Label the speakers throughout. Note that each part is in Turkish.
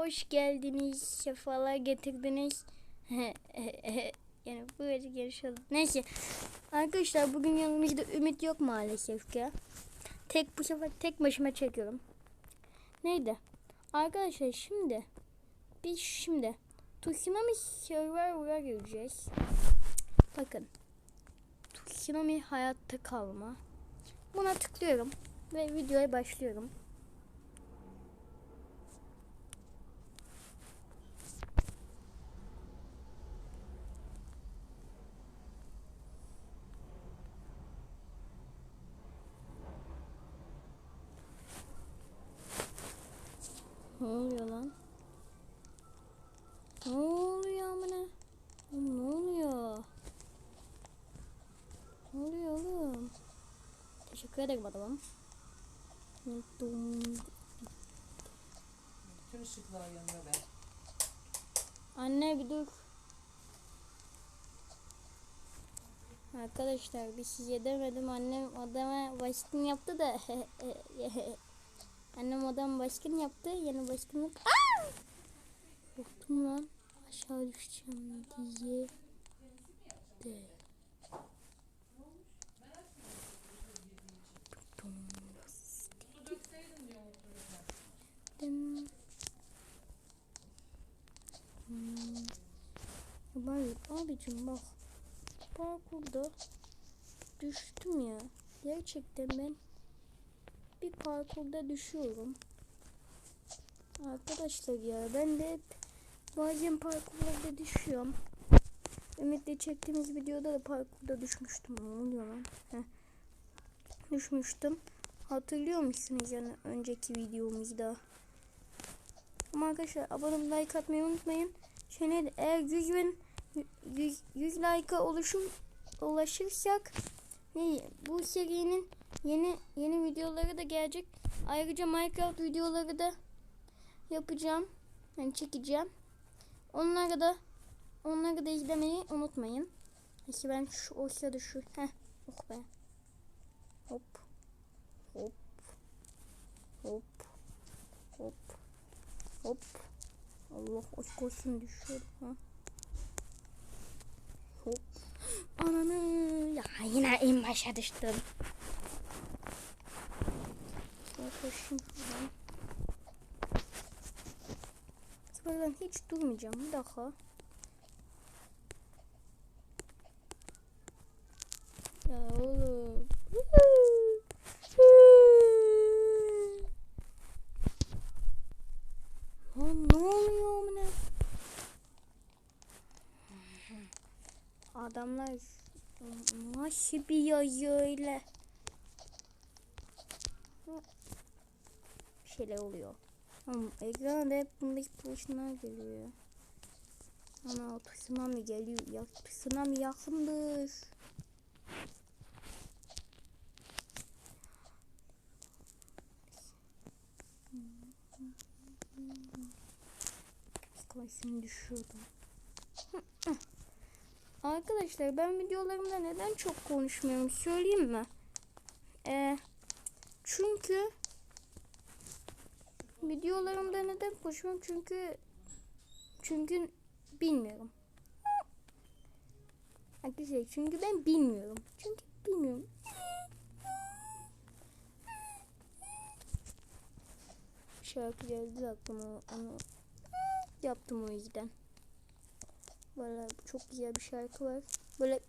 Speaker 1: hoş geldiniz. Sefalar getirdiniz. yani böyle giriş oldu. Neyse. Arkadaşlar bugün yanımızda Ümit yok maalesef ki. Tek bu sefer tek başıma çekiyorum. Neydi? Arkadaşlar şimdi biz şimdi Tsunami Survivor'a gireceğiz. Bakın. Tsunami hayatta kalma. Buna tıklıyorum ve videoya başlıyorum. Ne oluyor lan? Ne oluyor amına? Oğlum ne oluyor? Ne oluyor oğlum? Adamım. Dum.
Speaker 2: Bütün ışıklar yanıyor be.
Speaker 1: Anne bir dur. Arkadaşlar bir şey demedim. Annem adama başkan yaptı da. Annem adam başkan yaptı. Yeni başkanlık. Aa! Korktum lan. Aşağı düşeceğim diye. De. Abicim bak. Parkurda düştüm ya. Gerçekten ben bir parkurda düşüyorum. Arkadaşlar ya ben de hep bazen parkurlarda düşüyorum. Ümit'le çektiğimiz videoda da parkurda düşmüştüm. Ne oluyor lan? Heh. Düşmüştüm. Hatırlıyor musunuz yani önceki videomuzda? Ama arkadaşlar abone like atmayı unutmayın. Şöyle eğer 100 bin 100, 100 like'a oluşum ulaşırsak ne bu serinin yeni yeni videoları da gelecek. Ayrıca Minecraft videoları da yapacağım. Yani çekeceğim. Onları da onları da izlemeyi unutmayın. İşte ben şu o sırada şu heh oh be. Hop. Hop. Hop. Hop. Hop. Allah aşk olsun düşüyor. Ha. Ananı ya yine en başa düştüm. Koşayım şuradan. Bu sefer ben hiç durmayacağım. Bir dakika. Ya oğlum. Lan ne oluyor amına? Adamlar nasıl bir şeyler oluyor. Ama ekranda hep bundaki poşinler geliyor. Ana tsunami geliyor. Ya, tsunami yakındır. Psikolojisini düşüyordum. Arkadaşlar ben videolarımda neden çok konuşmuyorum söyleyeyim mi? Ee, çünkü videolarımda neden konuşmuyorum çünkü çünkü bilmiyorum. Arkadaşlar çünkü ben bilmiyorum. Çünkü bilmiyorum. Şarkı geldi aklıma onu yaptım o yüzden. Böyle çok güzel bir şarkı var. Böyle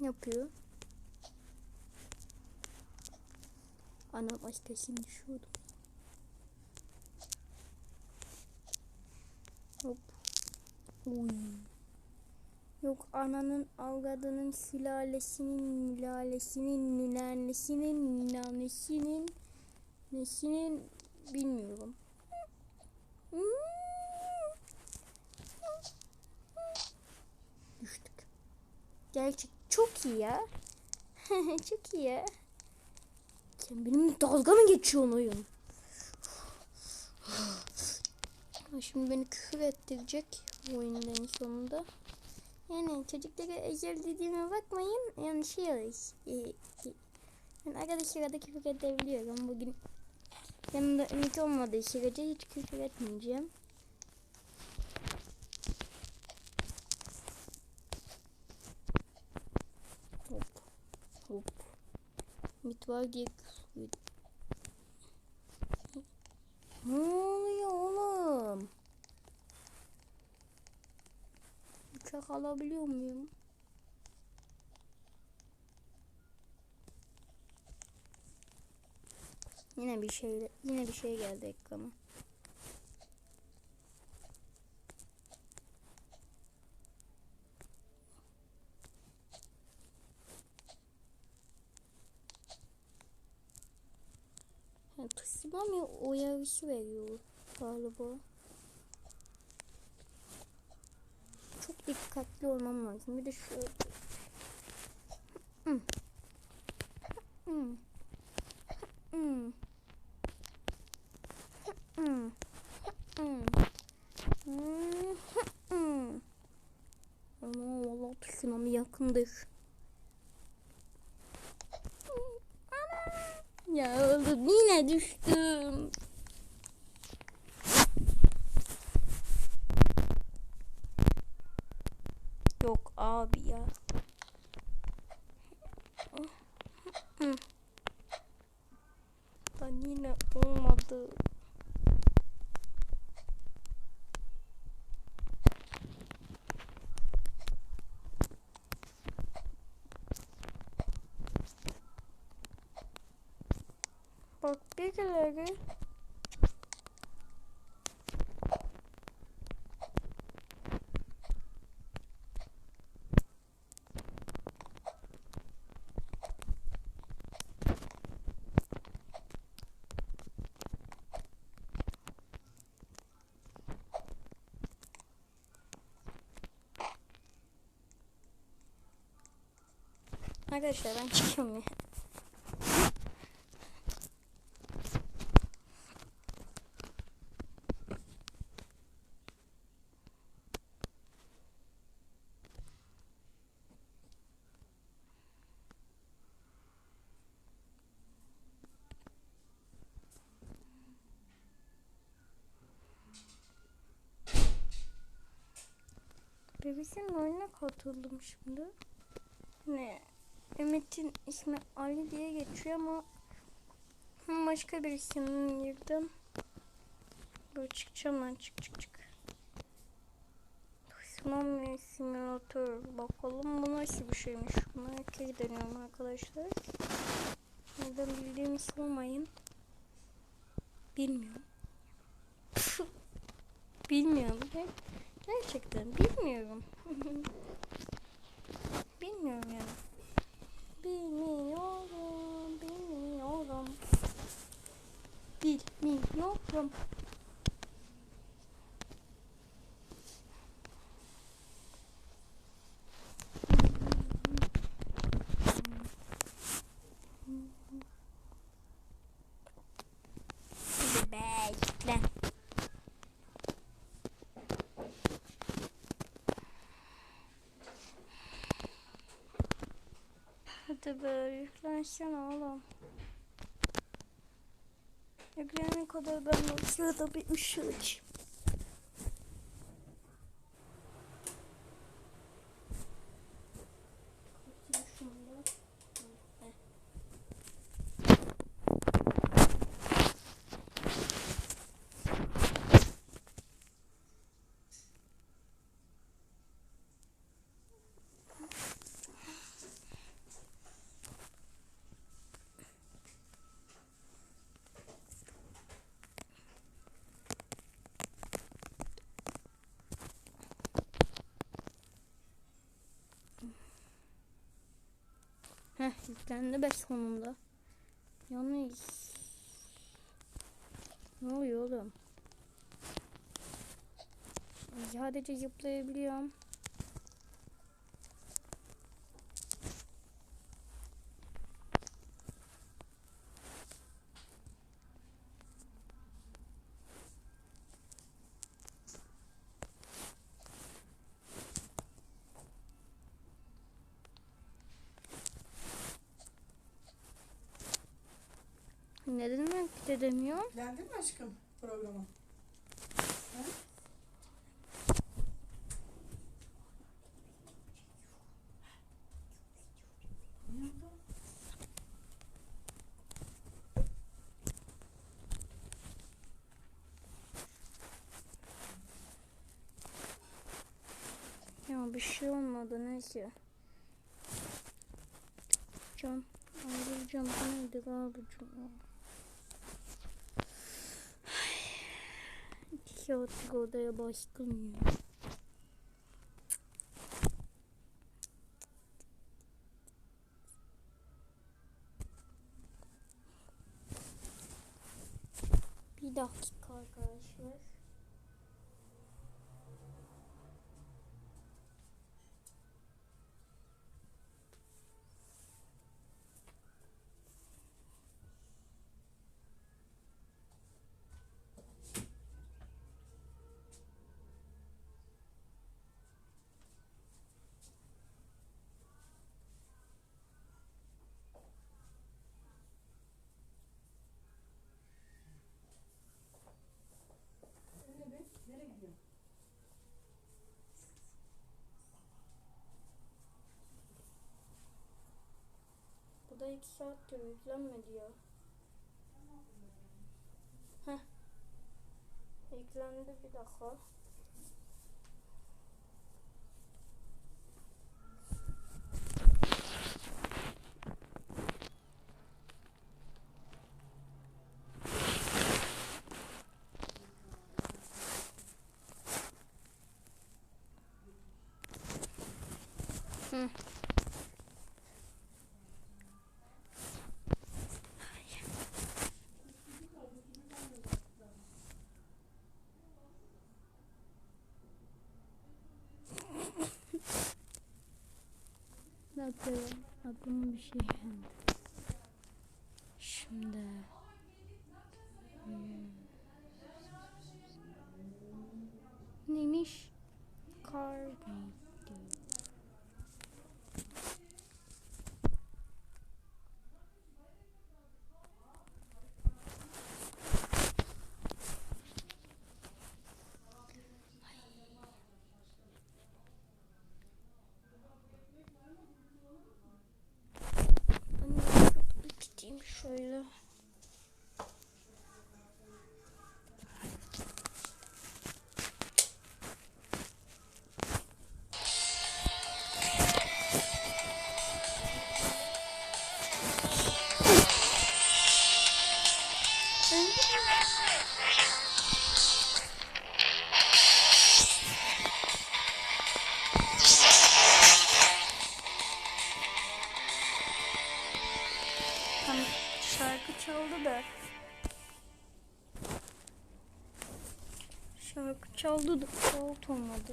Speaker 1: yapıyor. Anam aşkım düşüyordum. Hop. Uy. Yok ananın avradının sülalesinin mülalesinin nilanesinin ninanesinin nesinin bilmiyorum. Hmm. düştük. Gerçek çok iyi ya. çok iyi ya. Sen benimle dalga mı geçiyorsun oyun? Şimdi beni küfür ettirecek bu oyunun sonunda. Yani çocuklara özel dediğime bakmayın. Yani şey olur. E, e, ben arkadaşlara da küfür edebiliyorum. Bugün yanımda ümit olmadığı sürece hiç küfür etmeyeceğim. Mit var diye. Ne oluyor oğlum? Uçak alabiliyor muyum? Yine bir şey yine bir şey geldi ekrana. Yani tsunami uyarısı veriyor galiba. Çok dikkatli olmam lazım. Bir de şöyle. Hmm. Hmm. Hmm. Hmm. Hmm. Hmm. Hmm. Ama valla tsunami yakındır. Ya oğlum yine düştüm. Yok abi ya. Ben yine olmadı. Bak birileri Arkadaşlar ben çıkıyorum ya. Bebesinin oyuna katıldım şimdi. Ne? Ümit'in ismi Ali diye geçiyor ama başka birisinin girdim. Böyle çıkacağım ben çık çık çık. Tsunami simülatör. Bakalım bu nasıl bir şeymiş. Herkes deniyorum arkadaşlar. Nereden bildiğimi sormayın. Bilmiyorum. Bilmiyorum. Ger- Gerçekten bilmiyorum. bilmiyorum yani. Bilmiyorum, bilmiyorum. Bilmiyorum. Be yüklensene oğlum. Yüklenene kadar ben o sırada bir ışığı Heh yüklendi be sonunda. Yalnız. Ne oluyor oğlum? Sadece zıplayabiliyorum. Neden hareket edemiyorum?
Speaker 2: Beğendin mi aşkım programı? Ya
Speaker 1: bir şey olmadı neyse. Can. Ayrıca bu nedir abicim ya? Saattir odaya baskın ya. 2 saattir yüklenmedi ya. Heh. Yüklendi bir dakika. Hmm. Aklıma bir şey geldi. Şarkı çaldı da. Şarkı çaldı da olmadı.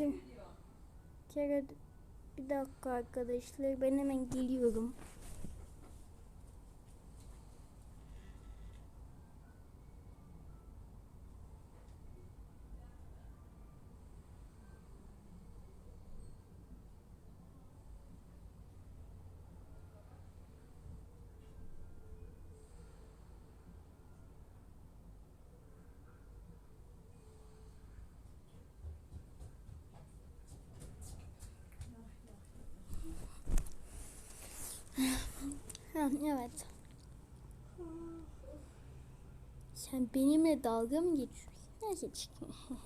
Speaker 1: Kim? Kere bir dakika arkadaşlar ben hemen geliyorum. Ha, evet. Sen benimle dalga mı geçiyorsun? Neyse çıkma.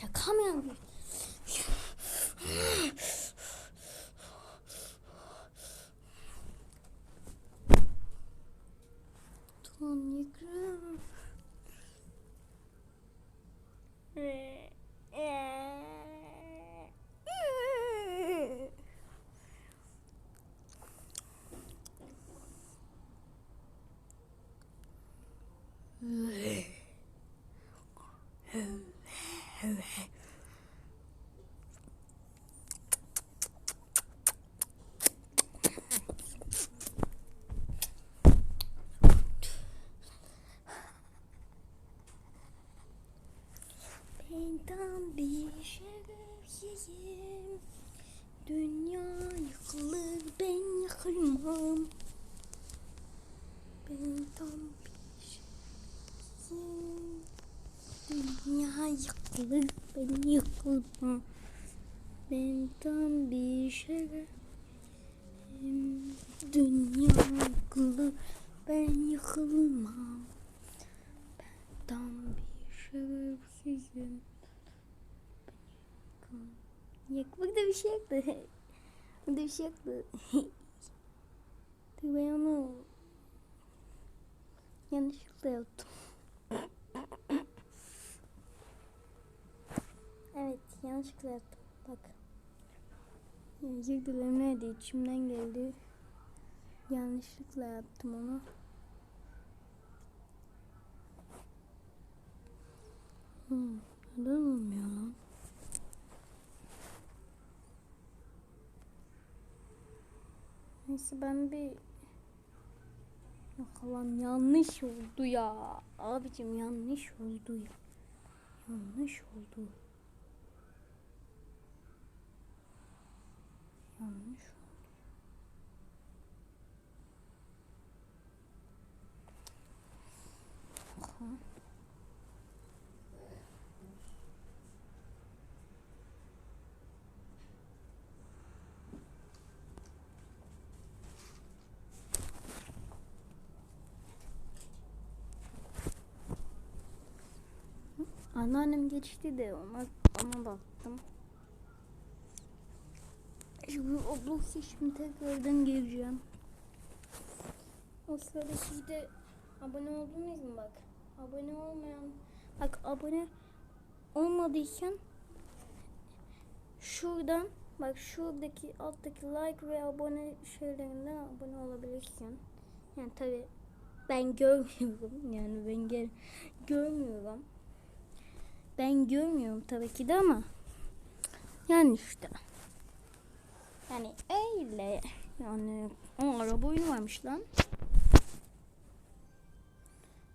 Speaker 1: Şaka mı yapıyorsun? Tonikram. Yıkılır ben yıkılmam. Ben tam bir şerefim. Dünya yıkılır ben yıkılmam. Ben tam bir şerefsizim. Yok burada bir şey yoktu. Burada bir şey yoktu. Ben onu yanlışlıkla yaptım. Evet yanlışlıkla yaptım. Bak. Özür dilerim neydi içimden geldi. Yanlışlıkla yaptım onu. Hmm, neden olmuyor lan? Neyse ben bir Yok lan yanlış oldu ya. Abicim yanlış oldu ya. Yanlış oldu. Aha. Anneannem geçti de ona, ona baktım. Roblox'a şimdi tekrardan gireceğim. O sırada siz abone oldunuz mu bak. Abone olmayan bak abone olmadıysan şuradan bak şuradaki alttaki like ve abone şeylerinden abone olabilirsin. Yani tabi ben görmüyorum yani ben gel görmüyorum. Ben görmüyorum tabii ki de ama yani işte. Yani öyle. Yani o araba oyunu lan.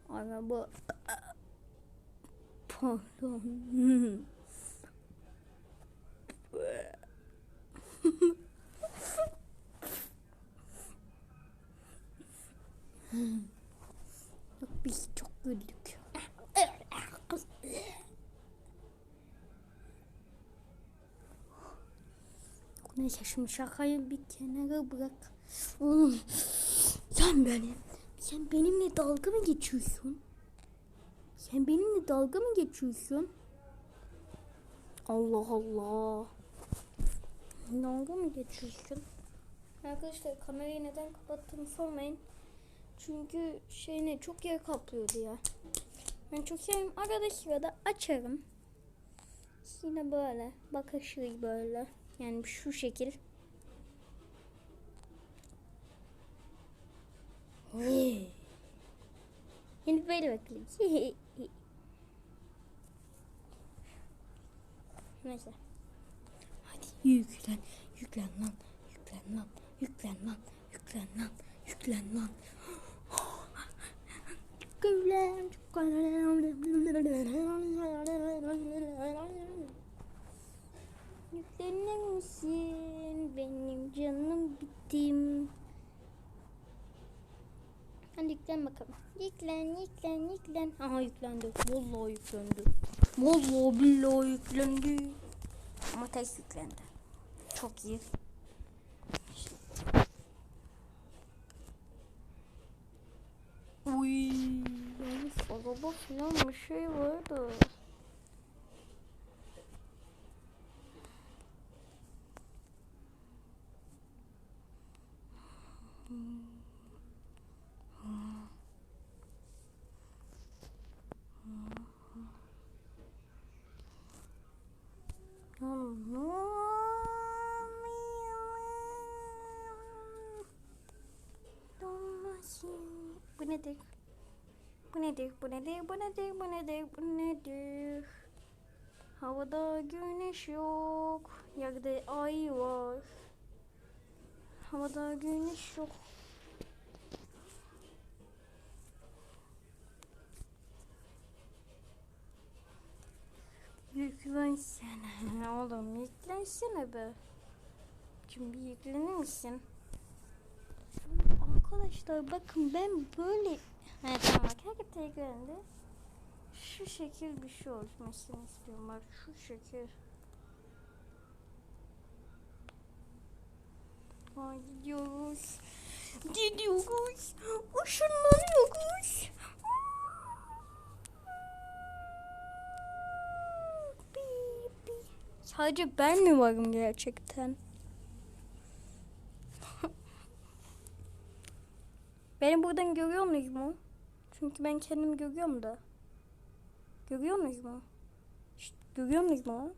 Speaker 1: Araba pardon. Yok biz çok güldük. Neyse şimdi şakayı bir kenara bırak. Oğlum sen benim, sen benimle dalga mı geçiyorsun? Sen benimle dalga mı geçiyorsun? Allah Allah. Dalga mı geçiyorsun? Arkadaşlar kamerayı neden kapattığımı sormayın. Çünkü şey ne çok yer kaplıyordu ya. Ben çok seviyorum. Arada sırada açarım. Yine böyle bakışır böyle. Yani şu şekil. Yani böyle bakayım. Neyse. Hadi yüklen, yüklen lan, yüklen lan, yüklen lan, yüklen lan, yüklen lan. Yüklen, Yüklenir misin? Benim canım bittim. Hadi yüklen bakalım. Yüklen, yüklen, yüklen. Aha yüklendi. Vallahi yüklendi. Vallahi billahi yüklendi. Ama ters yüklendi. Çok iyi. Uy, yani araba falan bir şey vardı. Bu nedir? Bu nedir? Bu nedir? Bu nedir? Bu nedir? Bu nedir? Havada güneş yok. Yerde ay var. Havada güneş yok. Yüklensene oğlum yüklensene be. Şimdi yüklenir misin? Arkadaşlar bakın ben böyle... He tamam bak herkes yüklendi. Şu şekil bir şey olmasını istiyorum bak şu şekil. Ay gidiyoruz. Gidiyoruz. Işınlanıyoruz. Sadece ben mi varım gerçekten? Beni buradan görüyor mu? Çünkü ben kendimi görüyorum da. Görüyor muyuz mu? Şşt, görüyor muyuz mu?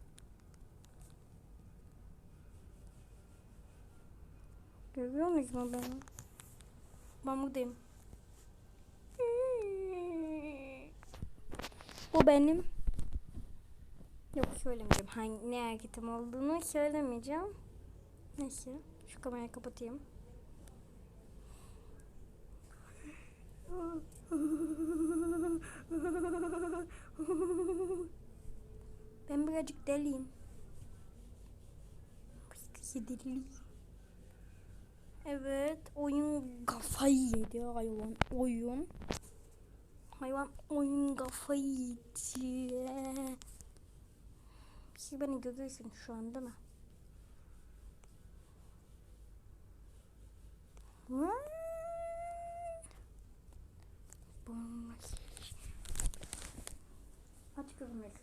Speaker 1: Görüyor muyuz mu beni? Ben buradayım. Bu benim. Yok söylemeyeceğim. Hangi, ne hareketim olduğunu söylemeyeceğim. Neyse. Şu kamerayı kapatayım. Ben birazcık deliyim. Başka deliyim. Evet, oyun kafayı yedi hayvan. Oyun. Hayvan oyun kafayı yedi. Siz beni görüyorsunuz şu an değil mi? Bum. Hadi görmüyorsunuz.